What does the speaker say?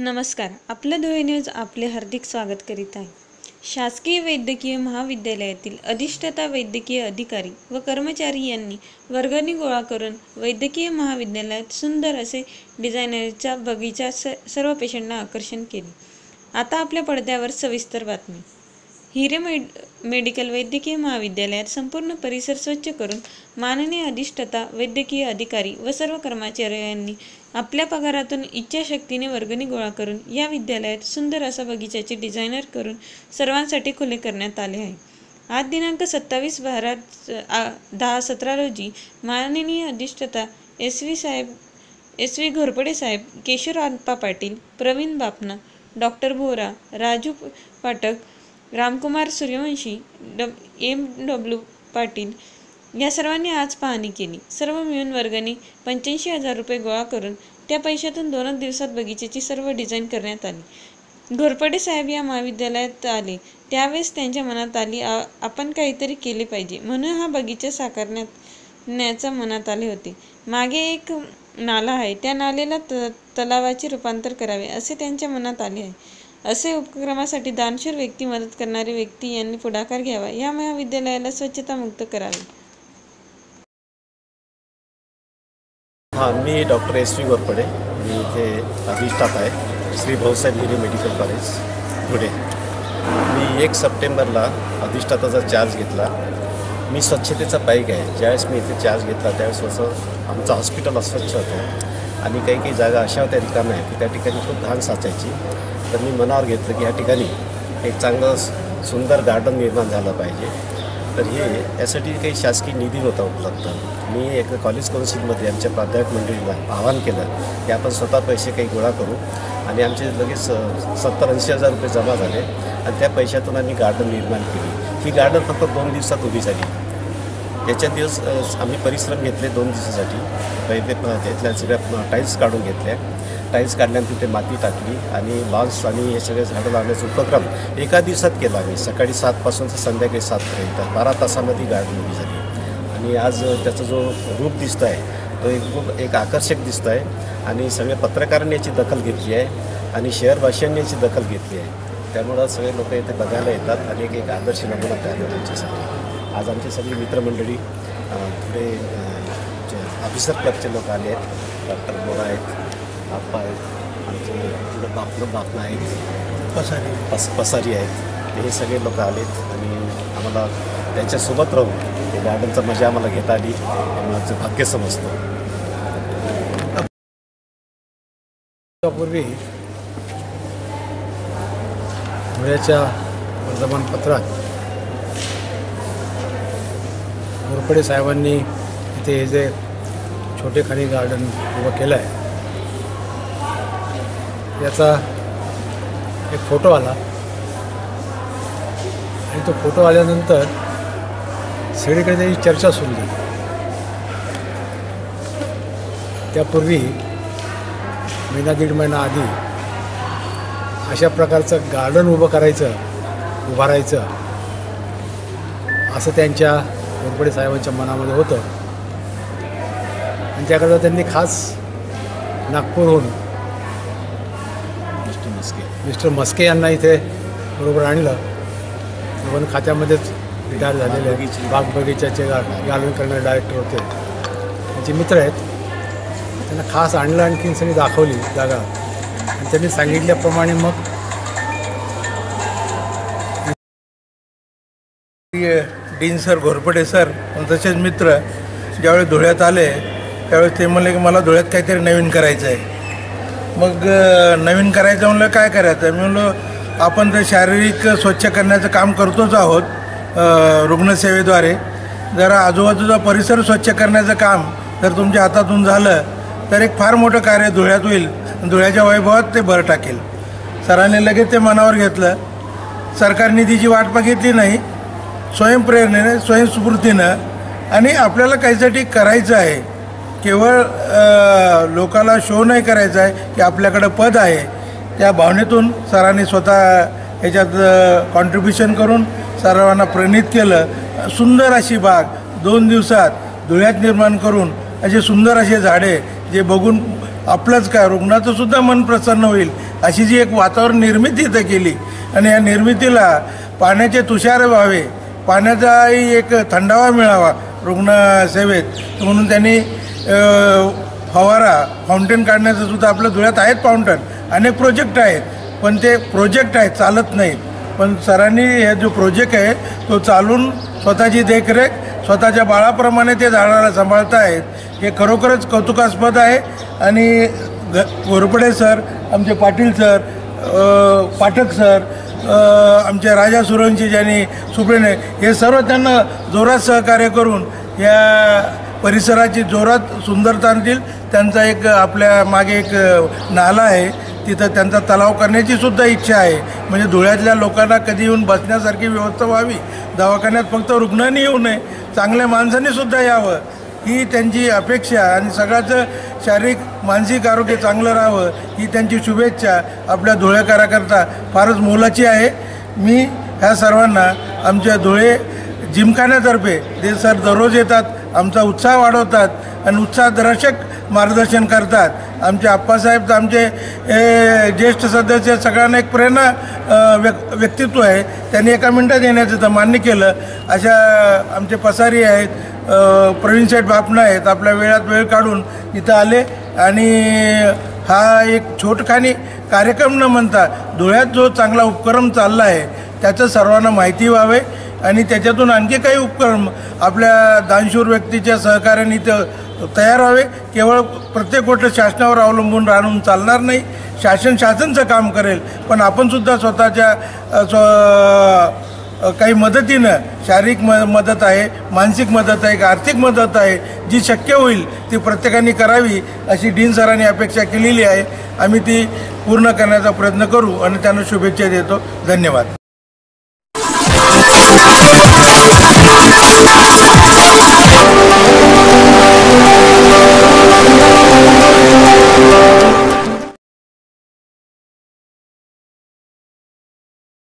नमस्कार. आपलं धुळे न्यूज आपले हार्दिक स्वागत करीत आहे. शासकीय वैद्यकीय महाविद्यालयातील अधिष्ठाता वैद्यकीय अधिकारी व कर्मचारी यांनी वर्गणी गोळा करून वैद्यकीय महाविद्यालयात सुंदर असे डिझायनरचा बगीचा स सर्व पेशंटना आकर्षण केले. आता आपल्या पडद्यावर सविस्तर बातमी. हिरे मेड मेडिकल वैद्यकीय महाविद्यालयात संपूर्ण परिसर स्वच्छ करून माननीय अधिष्ठता वैद्यकीय अधिकारी व सर्व कर्मचाऱ्यांनी आपल्या पगारातून इच्छाशक्तीने वर्गणी गोळा करून या विद्यालयात सुंदर असा बगीचाचे डिझायनर करून सर्वांसाठी खुले करण्यात आले आहे. आज दिनांक सत्तावीस बारा दहा सतरा रोजी माननीय अधिष्ठता एस व्ही साहेब एस व्ही घोरपडे साहेब केशव आप्पा पाटील प्रवीण बापना डॉक्टर भोरा राजू पाठक रामकुमार सूर्यवंशी डब एम डब्ल्यू पाटील या सर्वांनी आज पाहणी केली. सर्व मिळून वर्गाने पंच्याऐंशी हजार रुपये गोळा करून त्या पैशातून दोनच दिवसात बगीचेची सर्व डिझाईन करण्यात आली. घोरपडे साहेब या महाविद्यालयात आले. त्यावेळेस त्यांच्या मनात आली आपण काहीतरी केले पाहिजे. म्हणून हा बगीचा साकारण्यात न्याचा मनात आले होते. मागे एक नाला आहे. त्या नालेला त तलावाचे रूपांतर करावे असे त्यांच्या मनात आले आहे. असे उपक्रमासाठी दानशूर व्यक्ती मदत करणारी व्यक्ती यांनी पुढाकार घ्यावा. या महाविद्यालयाला स्वच्छता मुक्त करावे. हां मी डॉक्टर एस व्ही गोरपडे मी इथे अधिष्ठात आहे. श्री भाऊसाहेब गिरी मेडिकल कॉलेज पुढे मी एक सप्टेंबरला अधिष्ठाताचा चार्ज घेतला. मी स्वच्छतेचा पाईक आहे. ज्यावेळेस मी इथे चार्ज घेतला त्यावेळेस असं आमचं हॉस्पिटल अस्वच्छ होतं. आणि काही काही जागा अशा होत्या रिकाम्या आहे की त्या ठिकाणी खूप घाण साचायची. तर मी मनावर घेतलं की या ठिकाणी एक चांगलं सुंदर गार्डन निर्माण झालं पाहिजे. तर हे यासाठी काही शासकीय निधी नव्हता उपलब्ध. मी एक कॉलेज कौन्सिलमध्ये आमच्या प्राध्यापक मंडळीला आवाहन केलं की आपण स्वतः पैसे काही गोळा करू आणि आमचे लगेच सत्तर ऐंशी हजार रुपये जमा झाले आणि त्या पैशातून आम्ही गार्डन निर्माण केली. ही गार्डन फक्त दोन दिवसात उभी झाली. त्याच्या दिवस आम्ही परिश्रम घेतले दोन दिवसासाठी. पहिले त्यातल्या सगळ्या टाईल्स काढून घेतल्या. टाईल्स काढल्यानंतर तिथे माती टाकली आणि बान्स आणि हे सगळे झाडं लावण्याचा उपक्रम एका दिवसात केला आम्ही. सकाळी सातपासून तर संध्याकाळी सातपर्यंत बारा तासामध्ये गार्डन उभी झाली. आणि आज त्याचा जो रूप दिसत आहे तो एक खूप एक आकर्षक दिसतो आहे. आणि सगळ्या पत्रकारांनी याची दखल घेतली आहे आणि शहरवासियांनी याची दखल घेतली आहे. त्यामुळं सगळे लोक इथे बघायला येतात आणि एक एक आदर्श नमुना तयार होतो त्यांच्यासाठी आज आमची सगळी मित्रमंडळी थोडे पुढे जे ऑफिसर क्लबचे लोक आले आहेत डॉक्टर बोरा आहेत आप्पा आहेत आमचे पुढे बापनं बापना आहेत पसारी. पस पसारी आहेत. ते हे सगळे लोक आलेत. आणि आम्हाला त्यांच्यासोबत राहून ते गार्डनचा मजा आम्हाला घेता आली. माझं भाग्य समजतो. पूर्वी धुळ्याच्या वर्तमानपत्रात घोरपडे साहेबांनी इथे हे जे छोटे खाणी गार्डन उभं केलं आहे याचा एक फोटो आला. आणि तो फोटो आल्यानंतर सगळीकडे त्याची चर्चा सुरू झाली. त्यापूर्वी महिना दीड महिना आधी अशा प्रकारचं गार्डन उभं करायचं उभारायचं असं त्यांच्या घोरपडे साहेबांच्या मनामध्ये होतं. आणि त्याकरता त्यांनी खास नागपूरहून मिस्टर मस्के यांना इथे बरोबर आणलं. वन खात्यामध्येच रिटायर झालेले बगीचे. बाग बगीच्याचे गा गार्डन करणारे डायरेक्टर होते. त्यांचे मित्र आहेत. त्यांना खास आणलं आणखीन सगळी दाखवली जागा. आणि त्यांनी सांगितल्याप्रमाणे मग डीन सर घोरपडे सर तसेच मित्र ज्यावेळेस धुळ्यात आले त्यावेळेस ते म्हणले की मला धुळ्यात काहीतरी नवीन करायचं आहे मग नवीन करायचं म्हणलं काय करायचं? मी म्हणलो आपण तर शारीरिक स्वच्छ करण्याचं काम करतोच आहोत रुग्णसेवेद्वारे. जरा आजूबाजूचा परिसर स्वच्छ करण्याचं काम जर तुमच्या हातातून झालं तर एक फार मोठं कार्य धुळ्यात होईल. धुळ्याच्या वैभवात ते भर टाकेल. सरांनी लगेच ते मनावर घेतलं. सरकार निधीची वाट बघितली नाही. स्वयंप्रेरणेने स्वयंस्फूर्तीनं आणि आपल्याला काहीसाठी करायचं आहे. केवळ लोकांना लोकाला शो नाही करायचा आहे की आपल्याकडं पद आहे. त्या भावनेतून सरांनी स्वतः ह्याच्यात कॉन्ट्रीब्युशन करून सर्वांना प्रेरित केलं. सुंदर अशी बाग दोन दिवसात धुळ्यात निर्माण करून असे सुंदर असे झाडे जे बघून आपलंच काय रुग्णाचंसुद्धा मन प्रसन्न होईल अशी जी एक वातावरण निर्मिती इथं केली. आणि या निर्मितीला पाण्याचे तुषार व्हावे पाण्याचाही एक थंडावा मिळावा रुग्णसेवेत म्हणून त्यांनी फवारा फाउंटेन काढण्याचं सुद्धा आपल्या धुळ्यात आहेत फाउंटन अनेक प्रोजेक्ट आहेत. पण ते प्रोजेक्ट आहेत चालत नाहीत. पण सरांनी हे जो प्रोजेक्ट आहे तो चालून स्वतःची देखरेख स्वतःच्या बाळाप्रमाणे ते झाडाला सांभाळत आहेत हे खरोखरच कौतुकास्पद आहे. आणि ग घोरपडे सर आमचे पाटील सर पाठक सर आमचे राजा सुरवंशी ज्यांनी सुप्रेने हे सर्व त्यांना जोरात सहकार्य करून या परिसराची जोरात सुंदरता आणतील त्यांचा एक आपल्या मागे एक नाला आहे. तिथं त्यांचा तलाव करण्याची सुद्धा इच्छा आहे. म्हणजे धुळ्यातल्या लोकांना कधी येऊन बसण्यासारखी व्यवस्था व्हावी? दवाखान्यात फक्त रुग्णांनी येऊ नये. चांगल्या माणसांनी सुद्धा यावं. ही त्यांची अपेक्षा आणि सगळ्याचं शारीरिक मानसिक आरोग्य चांगलं राहावं ही त्यांची शुभेच्छा आपल्या धुळेकराकरता फारच मोलाची आहे. मी ह्या सर्वांना आमच्या धुळे जिमखान्यातर्फे ते सर दररोज येतात. आमचा उत्साह वाढवतात आणि उत्साहदर्शक मार्गदर्शन करतात. आमचे आप्पासाहेब तर आमचे ज्येष्ठ सदस्य सगळ्यांना एक प्रेरणा व्यक् व्यक्तित्व आहे. त्यांनी एका मिनटात येण्याचं तर मान्य केलं. अशा आमचे पसारी आहेत प्रवीण शेठ बापना आहेत. आपल्या वेळात वेळ काढून इथं आले आणि हा एक छोटखानी कार्यक्रम न म्हणता धुळ्यात जो चांगला उपक्रम चालला आहे त्याचं सर्वांना माहिती व्हावे. आणि त्याच्यातून आणखी काही उपक्रम आपल्या दानशूर व्यक्तीच्या सहकार्याने इथं तयार व्हावे. केवळ प्रत्येक गोष्ट शासनावर अवलंबून राहून चालणार नाही. शासन शासनचं काम करेल. पण आपणसुद्धा स्वतःच्या स्व काही मदतीनं शारीरिक म मदत आहे मानसिक मदत आहे आर्थिक मदत आहे जी शक्य होईल ती प्रत्येकाने करावी अशी डीन सरांनी अपेक्षा केलेली आहे. आम्ही ती पूर्ण करण्याचा प्रयत्न करू आणि त्यांना शुभेच्छा देतो. धन्यवाद.